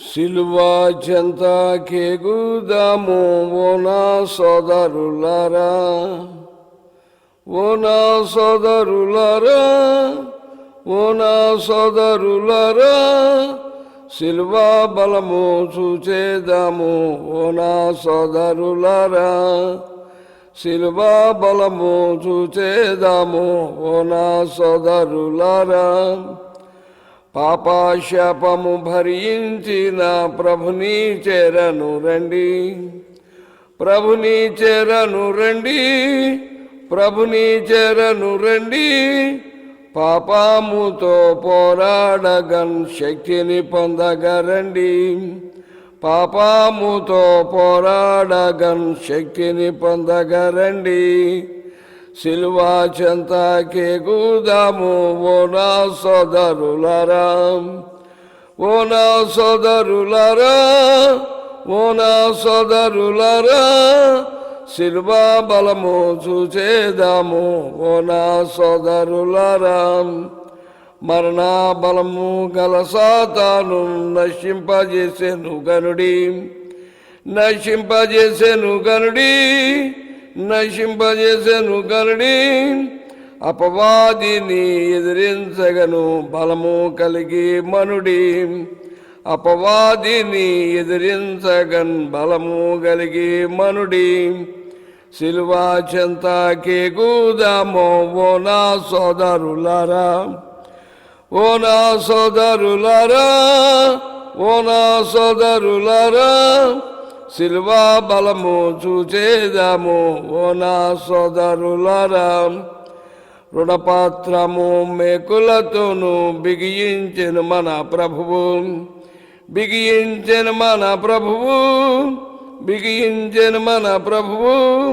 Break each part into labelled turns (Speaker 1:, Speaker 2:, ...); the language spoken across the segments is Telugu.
Speaker 1: సిలువా చెంత కేగుదాము ఓ నా సోదరులారా ఓ నా సోదరులారా ఓ నా సోదరులారా సిల్వా బలము చూచేదాము ఓ నా సోదరులారా సిల్వా బలము చూచేదాము ఓ నా సోదరులారా. పాపాశాపము భరించిన ప్రభుని చేరను రండి. ప్రభుని చేరను రండి. ప్రభుని చేరను రండి. పాపముతో పోరాడగన్ శక్తిని పొందగరండి. పాపముతో పోరాడగన్ శక్తిని పొందగరండి. సిల్వా చెంతకే గుదాము ఓ నా సోదరులారా ఓ నా సోదరులరా ఓ నా సోదరులరా సిల్వా బలము చూచేదాము ఓ నా సోదరులారా. మరణ బలము గల సాతాను నశింపజేసెను గనుడి నశింపజేసెను గనుడి నశింపజేసెను గనుడి అపవాదిని ఎదిరించగను బలము కలిగి మనుడి. అపవాదిని ఎదిరించగన్ బలము కలిగి మనుడి. సిల్వా చెంతకే గూదామో ఓ నా సోదరులారా ఓ నా సోదరులారా ఓ నా సోదరులారా. శిల్వా బలము చూచేదాము ఓ నా సోదరులారా. రుణపాత్రము మేకులతోను బిగించెను మన ప్రభువు. బిగించెను మన ప్రభువు. బిగించెను మన ప్రభువు.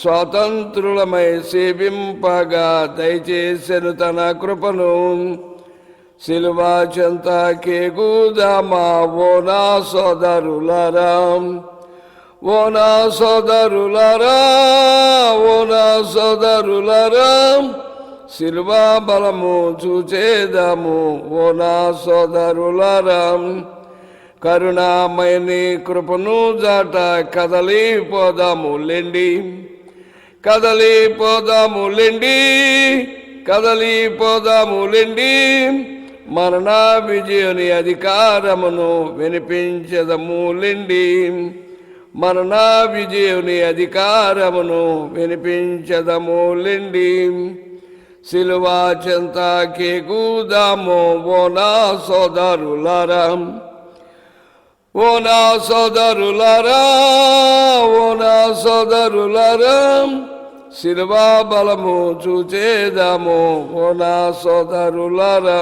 Speaker 1: స్వాతంత్రులమై సేవింపగా దయచేసెను తన కృపను. సిలువా చెంతకే గూదామా ఓ నా సోదరులారా. ఓ నా సోదరులరా ఓ నా సోదరులారా. సిలువా బలము చూచేదము ఓ నా సోదరులారా. కరుణామయని కృపను జాట కదలిపోదాము లెండి. కదలిపోదాము లెండి కదలిపోదాము లెండి. మరణ విజయుని అధికారమును వినిపించదము లెండి. విజయుని అధికారమును వినిపించదములండి సిలువా చెంతకే గూదాము ఓ నా సోదరులారా. ఓ నా సోదరులారా ఓ నా సోదరులారా. శిల్వా బలము చూచేదాము ఓ నా సోదరులారా.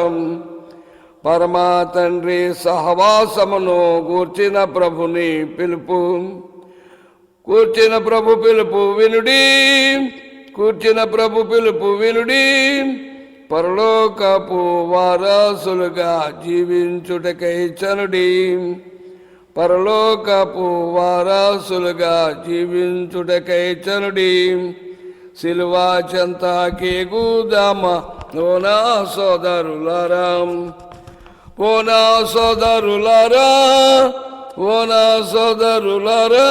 Speaker 1: పరమా తండ్రి సహవాసమును కూర్చిన ప్రభుని పిలుపు. కూర్చిన ప్రభు పిలుపు వినుడి. కూర్చిన ప్రభు పిలుపు వినుడి. పరలోకపు వారసులుగా జీవించుటకై చనుడి. పరలోకపు వారసులుగా జీవించుటకై చనుడి. సిల్వా చెంతకే గూదామ నోనా సోదరులారాం. ఓ నా సోదరులారా ఓ నా సోదరులారా